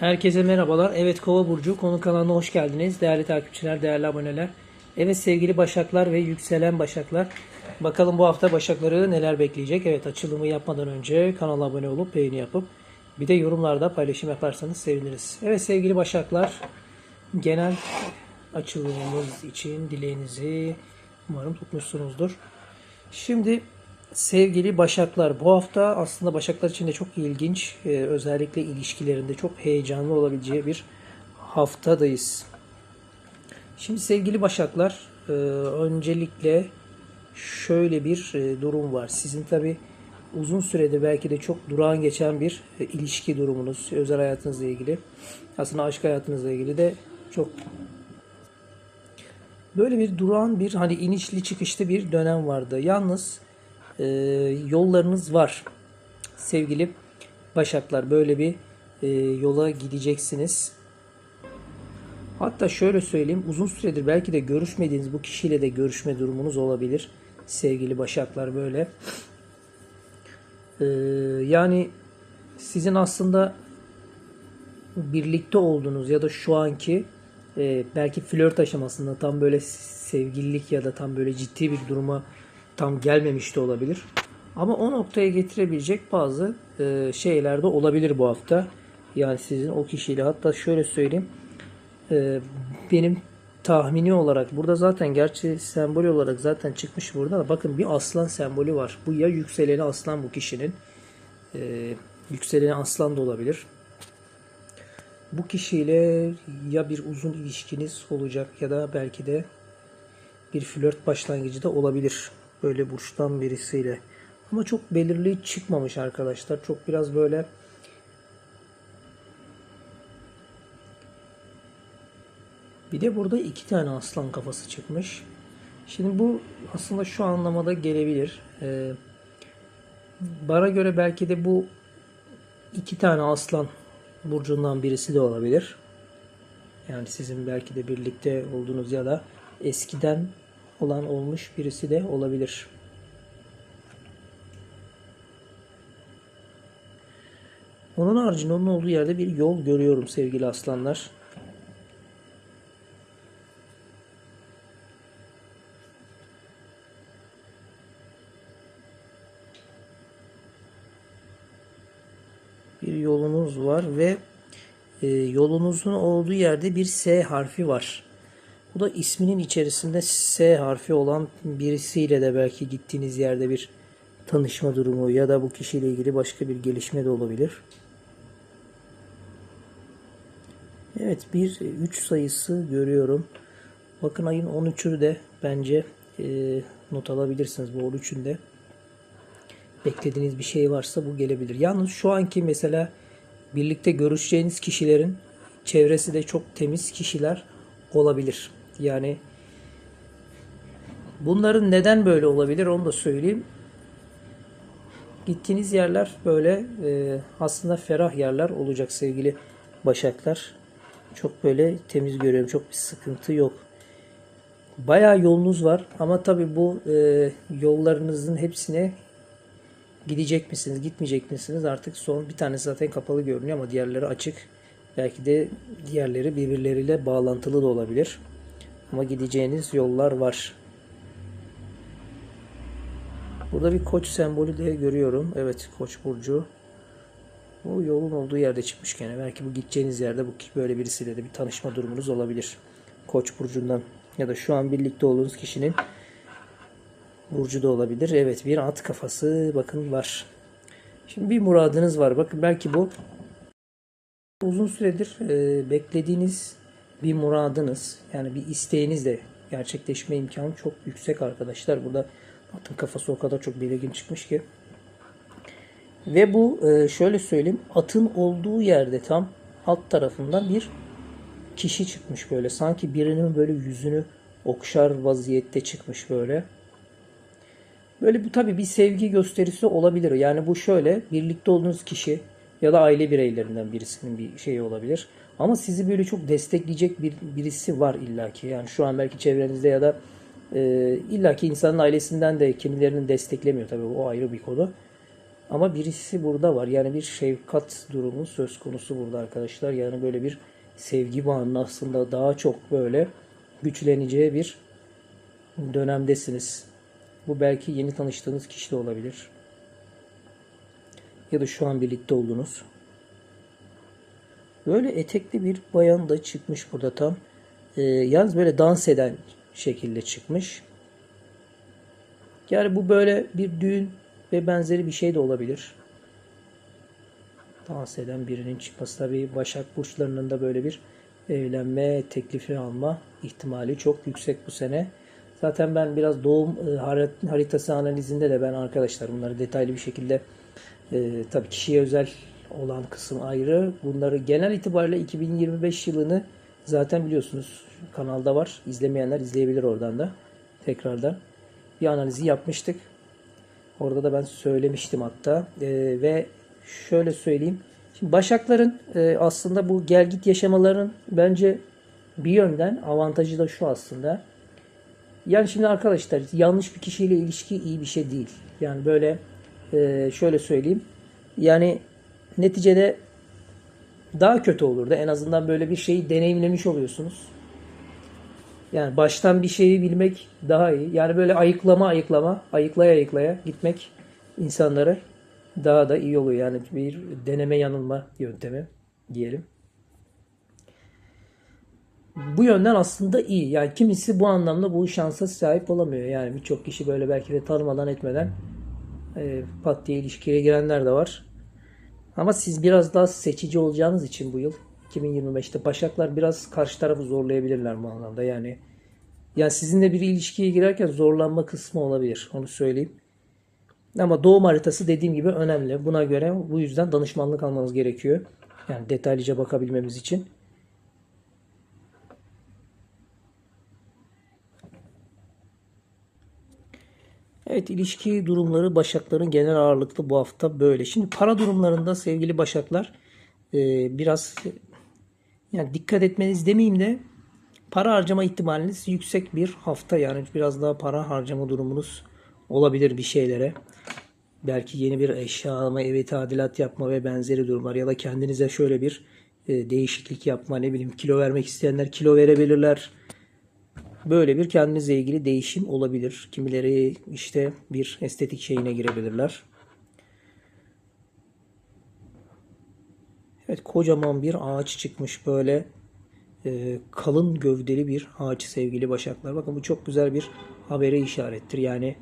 Herkese merhabalar. Evet Kova Burcu konu kanalına hoş geldiniz. Değerli takipçiler, değerli aboneler. Evet sevgili Başaklar ve yükselen Başaklar. Bakalım bu hafta Başakları neler bekleyecek. Evet açılımı yapmadan önce kanala abone olup beğeni yapıp bir de yorumlarda paylaşım yaparsanız seviniriz. Evet sevgili Başaklar genel açılımımız için dileğinizi umarım tutmuşsunuzdur. Şimdi sevgili Başaklar bu hafta aslında Başaklar için de çok ilginç e, özellikle ilişkilerinde çok heyecanlı olabileceği bir haftadayız. Şimdi sevgili Başaklar e, öncelikle şöyle bir e, durum var. Sizin tabi uzun süredir belki de çok durağan geçen bir ilişki durumunuz, özel hayatınızla ilgili, aslında aşk hayatınızla ilgili de çok böyle bir duran bir hani inişli çıkışlı bir dönem vardı. Yalnız e, yollarınız var. Sevgili Başaklar böyle bir e, yola gideceksiniz. Hatta şöyle söyleyeyim uzun süredir belki de görüşmediğiniz bu kişiyle de görüşme durumunuz olabilir. Sevgili Başaklar böyle. E, yani sizin aslında birlikte olduğunuz ya da şu anki e, belki flört aşamasında tam böyle sevgililik ya da tam böyle ciddi bir duruma tam gelmemiş de olabilir. Ama o noktaya getirebilecek bazı e, şeyler de olabilir bu hafta. Yani sizin o kişiyle hatta şöyle söyleyeyim. E, benim tahmini olarak burada zaten gerçi sembol olarak zaten çıkmış burada da bakın bir aslan sembolü var. Bu ya yükseleni aslan bu kişinin. E, yükseleni aslan da olabilir. Bu kişiyle ya bir uzun ilişkiniz olacak ya da belki de bir flört başlangıcı da olabilir. Böyle burçtan birisiyle. Ama çok belirli çıkmamış arkadaşlar. Çok biraz böyle Bir de burada iki tane aslan kafası çıkmış. Şimdi bu aslında şu anlamada gelebilir. Ee, bana göre belki de bu iki tane aslan burcundan birisi de olabilir. Yani sizin belki de birlikte olduğunuz ya da eskiden olan olmuş birisi de olabilir. Onun haricinde onun olduğu yerde bir yol görüyorum sevgili aslanlar. Bir yolunuz var ve e, yolunuzun olduğu yerde bir S harfi var. Bu da isminin içerisinde S harfi olan birisiyle de belki gittiğiniz yerde bir tanışma durumu ya da bu kişiyle ilgili başka bir gelişme de olabilir. Evet bir 3 sayısı görüyorum. Bakın ayın 13'ü de bence e, not alabilirsiniz bu 13'ünde. Beklediğiniz bir şey varsa bu gelebilir. Yalnız şu anki mesela birlikte görüşeceğiniz kişilerin çevresi de çok temiz kişiler olabilir. Yani bunların neden böyle olabilir onu da söyleyeyim. Gittiğiniz yerler böyle e, aslında ferah yerler olacak sevgili Başaklar. Çok böyle temiz görüyorum. Çok bir sıkıntı yok. Bayağı yolunuz var ama tabii bu e, yollarınızın hepsine gidecek misiniz, gitmeyecek misiniz? Artık son bir tanesi zaten kapalı görünüyor ama diğerleri açık. Belki de diğerleri birbirleriyle bağlantılı da olabilir. Ama gideceğiniz yollar var. Burada bir koç sembolü de görüyorum. Evet koç burcu. Bu yolun olduğu yerde çıkmış gene. Belki bu gideceğiniz yerde bu böyle birisiyle de bir tanışma durumunuz olabilir. Koç burcundan ya da şu an birlikte olduğunuz kişinin burcu da olabilir. Evet bir at kafası bakın var. Şimdi bir muradınız var. Bakın belki bu uzun süredir e, beklediğiniz bir muradınız yani bir isteğiniz de gerçekleşme imkanı çok yüksek arkadaşlar. Burada atın kafası o kadar çok belirgin çıkmış ki. Ve bu e, şöyle söyleyeyim atın olduğu yerde tam alt tarafından bir kişi çıkmış böyle. Sanki birinin böyle yüzünü okşar vaziyette çıkmış böyle. Böyle bu tabii bir sevgi gösterisi olabilir. Yani bu şöyle birlikte olduğunuz kişi ya da aile bireylerinden birisinin bir şeyi olabilir. Ama sizi böyle çok destekleyecek bir birisi var illaki. Yani şu an belki çevrenizde ya da e, illaki insanın ailesinden de kimilerinin desteklemiyor tabii o ayrı bir konu. Ama birisi burada var. Yani bir şefkat durumu söz konusu burada arkadaşlar. Yani böyle bir sevgi bağının aslında daha çok böyle güçleneceği bir dönemdesiniz. Bu belki yeni tanıştığınız kişi de olabilir. Ya da şu an birlikte olduğunuz. Böyle etekli bir bayan da çıkmış burada tam. Ee, yalnız böyle dans eden şekilde çıkmış. Yani bu böyle bir düğün ve benzeri bir şey de olabilir. Dans eden birinin çıkması tabii Başak Burçlarının da böyle bir evlenme teklifi alma ihtimali çok yüksek bu sene. Zaten ben biraz doğum e, har- haritası analizinde de ben arkadaşlar bunları detaylı bir şekilde e, tabii kişiye özel olan kısım ayrı. Bunları genel itibariyle 2025 yılını zaten biliyorsunuz kanalda var. İzlemeyenler izleyebilir oradan da tekrardan. Bir analizi yapmıştık. Orada da ben söylemiştim hatta. E, ve şöyle söyleyeyim. Şimdi Başakların e, aslında bu gel git yaşamaların bence bir yönden avantajı da şu aslında. Yani şimdi arkadaşlar yanlış bir kişiyle ilişki iyi bir şey değil. Yani böyle e, şöyle söyleyeyim. Yani neticede daha kötü olurdu. En azından böyle bir şeyi deneyimlemiş oluyorsunuz. Yani baştan bir şeyi bilmek daha iyi. Yani böyle ayıklama ayıklama, ayıklaya ayıklaya gitmek insanları daha da iyi oluyor. Yani bir deneme yanılma yöntemi diyelim. Bu yönden aslında iyi. Yani kimisi bu anlamda bu şansa sahip olamıyor. Yani birçok kişi böyle belki de tanımadan etmeden e, pat diye ilişkiye girenler de var. Ama siz biraz daha seçici olacağınız için bu yıl 2025'te Başaklar biraz karşı tarafı zorlayabilirler bu anlamda. Yani yani sizinle bir ilişkiye girerken zorlanma kısmı olabilir. Onu söyleyeyim. Ama doğum haritası dediğim gibi önemli. Buna göre bu yüzden danışmanlık almanız gerekiyor. Yani detaylıca bakabilmemiz için. Evet ilişki durumları Başakların genel ağırlıklı bu hafta böyle. Şimdi para durumlarında sevgili Başaklar e, biraz yani dikkat etmeniz demeyeyim de para harcama ihtimaliniz yüksek bir hafta. Yani biraz daha para harcama durumunuz olabilir bir şeylere. Belki yeni bir eşya alma, evi tadilat yapma ve benzeri durumlar ya da kendinize şöyle bir e, değişiklik yapma ne bileyim kilo vermek isteyenler kilo verebilirler. Böyle bir kendinizle ilgili değişim olabilir. Kimileri işte bir estetik şeyine girebilirler. Evet kocaman bir ağaç çıkmış böyle e, kalın gövdeli bir ağaç sevgili başaklar. Bakın bu çok güzel bir habere işarettir. Yani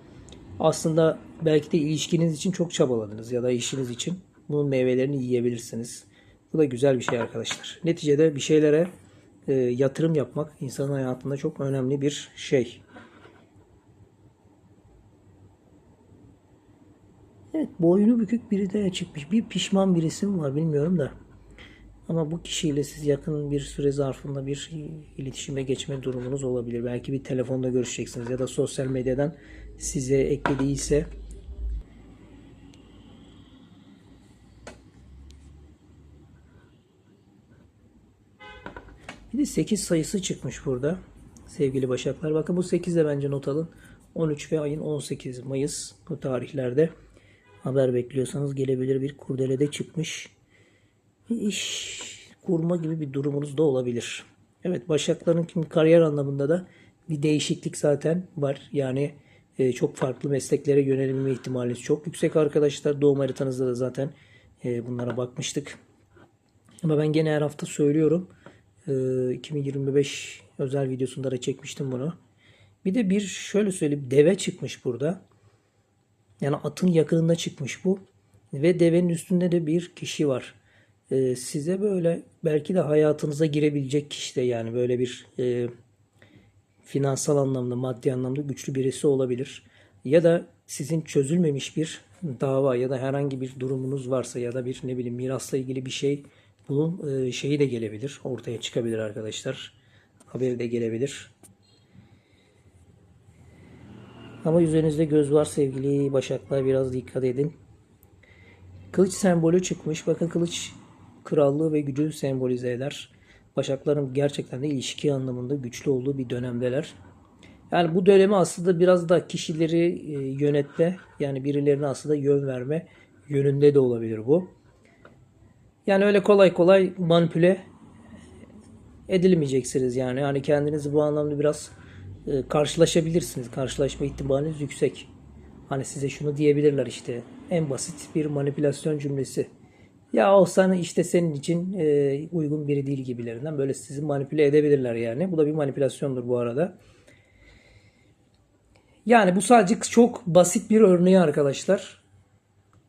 aslında belki de ilişkiniz için çok çabaladınız ya da işiniz için bunun meyvelerini yiyebilirsiniz. Bu da güzel bir şey arkadaşlar. Neticede bir şeylere e, yatırım yapmak insanın hayatında çok önemli bir şey. Evet boynu bükük biri de çıkmış. Bir pişman birisi mi var bilmiyorum da. Ama bu kişiyle siz yakın bir süre zarfında bir iletişime geçme durumunuz olabilir. Belki bir telefonda görüşeceksiniz ya da sosyal medyadan size eklediyse Bir de 8 sayısı çıkmış burada. Sevgili Başaklar. Bakın bu 8 de bence not alın. 13 ve ayın 18 Mayıs bu tarihlerde haber bekliyorsanız gelebilir bir kurdelede çıkmış. İş kurma gibi bir durumunuz da olabilir. Evet Başakların kim kariyer anlamında da bir değişiklik zaten var. Yani e, çok farklı mesleklere yönelme ihtimaliniz çok yüksek arkadaşlar. Doğum haritanızda da zaten e, bunlara bakmıştık. Ama ben gene her hafta söylüyorum. 2025 Ee, özel videosunda da çekmiştim bunu. Bir de bir şöyle söyleyeyim deve çıkmış burada. Yani atın yakınında çıkmış bu. Ve devenin üstünde de bir kişi var. Ee, size böyle belki de hayatınıza girebilecek kişi de yani böyle bir e, finansal anlamda, maddi anlamda güçlü birisi olabilir. Ya da sizin çözülmemiş bir dava ya da herhangi bir durumunuz varsa ya da bir ne bileyim mirasla ilgili bir şey bunun e, şeyi de gelebilir. Ortaya çıkabilir arkadaşlar. Haberi de gelebilir. Ama üzerinizde göz var sevgili başaklar. Biraz dikkat edin. Kılıç sembolü çıkmış. Bakın kılıç krallığı ve gücü sembolize eder. Başakların gerçekten de ilişki anlamında güçlü olduğu bir dönemdeler. Yani bu dönemi aslında biraz da kişileri e, yönetme yani birilerine aslında yön verme yönünde de olabilir bu. Yani öyle kolay kolay manipüle edilmeyeceksiniz yani. Yani kendinizi bu anlamda biraz e, karşılaşabilirsiniz. Karşılaşma ihtimaliniz yüksek. Hani size şunu diyebilirler işte. En basit bir manipülasyon cümlesi. Ya o sana işte senin için e, uygun biri değil gibilerinden böyle sizi manipüle edebilirler yani. Bu da bir manipülasyondur bu arada. Yani bu sadece çok basit bir örneği arkadaşlar.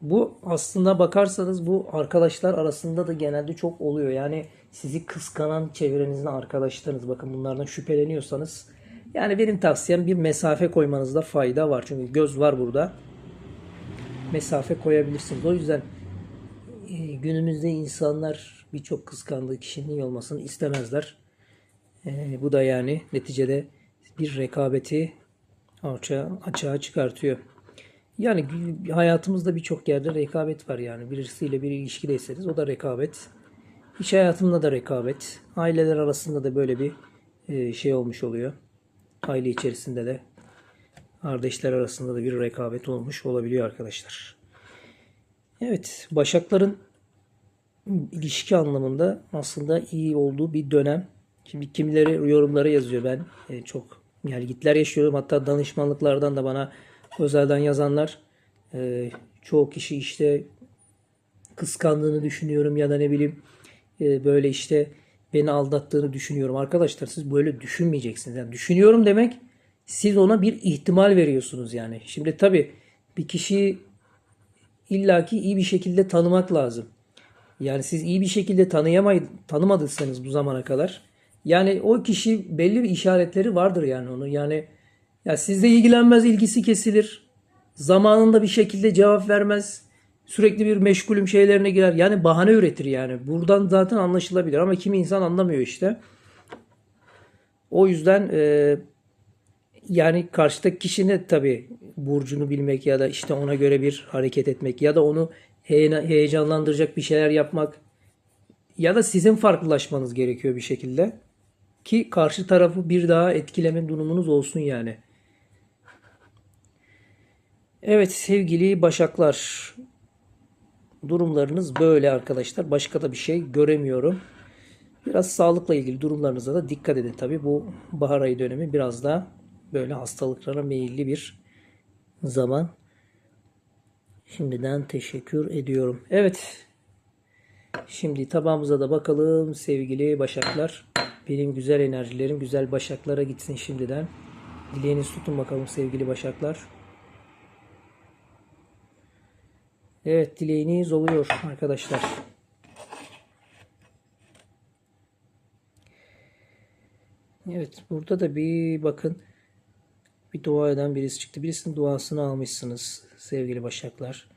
Bu aslında bakarsanız bu arkadaşlar arasında da genelde çok oluyor. Yani sizi kıskanan çevrenizde arkadaşlarınız bakın bunlardan şüpheleniyorsanız yani benim tavsiyem bir mesafe koymanızda fayda var. Çünkü göz var burada. Mesafe koyabilirsiniz. O yüzden e, günümüzde insanlar birçok kıskandığı kişinin iyi olmasını istemezler. E, bu da yani neticede bir rekabeti açığa çıkartıyor. Yani hayatımızda birçok yerde rekabet var yani. Birisiyle bir ilişkideyseniz o da rekabet. İş hayatında da rekabet. Aileler arasında da böyle bir e, şey olmuş oluyor. Aile içerisinde de kardeşler arasında da bir rekabet olmuş olabiliyor arkadaşlar. Evet, Başakların ilişki anlamında aslında iyi olduğu bir dönem. Şimdi kimileri yorumlara yazıyor ben e, çok gelgitler yaşıyorum. Hatta danışmanlıklardan da bana özelden yazanlar e, çoğu kişi işte kıskandığını düşünüyorum ya da ne bileyim e, böyle işte beni aldattığını düşünüyorum. Arkadaşlar siz böyle düşünmeyeceksiniz. Yani düşünüyorum demek siz ona bir ihtimal veriyorsunuz yani. Şimdi tabii bir kişiyi illaki iyi bir şekilde tanımak lazım. Yani siz iyi bir şekilde tanıyamay tanımadıysanız bu zamana kadar yani o kişi belli bir işaretleri vardır yani onu. Yani ya sizle ilgilenmez, ilgisi kesilir. Zamanında bir şekilde cevap vermez. Sürekli bir meşgulüm şeylerine girer. Yani bahane üretir yani. Buradan zaten anlaşılabilir ama kimi insan anlamıyor işte. O yüzden e, yani karşıdaki kişinin tabii burcunu bilmek ya da işte ona göre bir hareket etmek ya da onu heye- heyecanlandıracak bir şeyler yapmak ya da sizin farklılaşmanız gerekiyor bir şekilde ki karşı tarafı bir daha etkileme durumunuz olsun yani. Evet sevgili Başaklar durumlarınız böyle arkadaşlar. Başka da bir şey göremiyorum. Biraz sağlıkla ilgili durumlarınıza da dikkat edin. Tabii bu bahar ayı dönemi biraz da böyle hastalıklara meyilli bir zaman. Şimdiden teşekkür ediyorum. Evet. Şimdi tabağımıza da bakalım sevgili Başaklar. Benim güzel enerjilerim güzel Başaklara gitsin şimdiden. Dileğinizi tutun bakalım sevgili Başaklar. Evet dileğiniz oluyor arkadaşlar. Evet burada da bir bakın bir dua eden birisi çıktı. Birisinin duasını almışsınız sevgili Başaklar.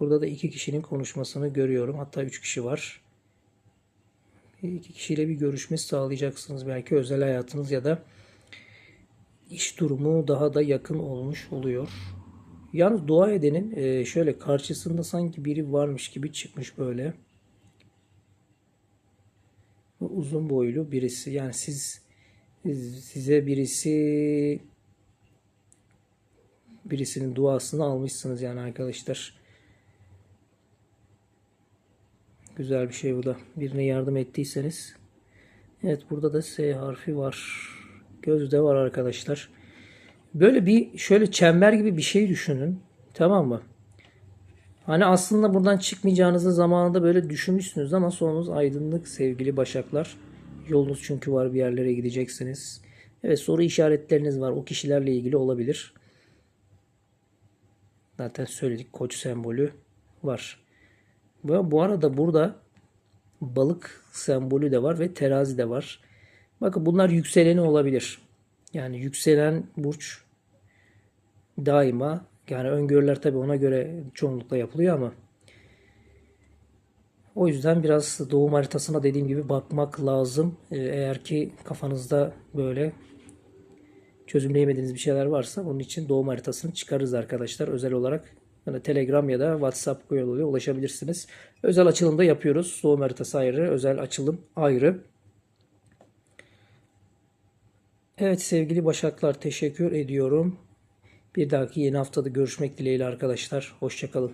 Burada da iki kişinin konuşmasını görüyorum. Hatta üç kişi var. İki kişiyle bir görüşme sağlayacaksınız. Belki özel hayatınız ya da iş durumu daha da yakın olmuş oluyor. Yalnız dua edenin e, şöyle karşısında sanki biri varmış gibi çıkmış böyle. Uzun boylu birisi. Yani siz size birisi birisinin duasını almışsınız yani arkadaşlar. Güzel bir şey bu da. Birine yardım ettiyseniz. Evet burada da S harfi var. Gözde var arkadaşlar. Böyle bir şöyle çember gibi bir şey düşünün. Tamam mı? Hani aslında buradan çıkmayacağınızı zamanında böyle düşünmüşsünüz ama sonunuz aydınlık sevgili başaklar. Yolunuz çünkü var bir yerlere gideceksiniz. Evet soru işaretleriniz var. O kişilerle ilgili olabilir. Zaten söyledik koç sembolü var. Ve bu arada burada balık sembolü de var ve terazi de var. Bakın bunlar yükseleni olabilir. Yani yükselen burç daima yani öngörüler tabii ona göre çoğunlukla yapılıyor ama o yüzden biraz doğum haritasına dediğim gibi bakmak lazım. Ee, Eğer ki kafanızda böyle çözümleyemediğiniz bir şeyler varsa onun için doğum haritasını çıkarırız arkadaşlar. Özel olarak yani Telegram ya da WhatsApp yoluyla ulaşabilirsiniz. Özel açılımda yapıyoruz. Doğum haritası ayrı, özel açılım ayrı. Evet sevgili Başaklar teşekkür ediyorum. Bir dahaki yeni haftada görüşmek dileğiyle arkadaşlar. Hoşçakalın.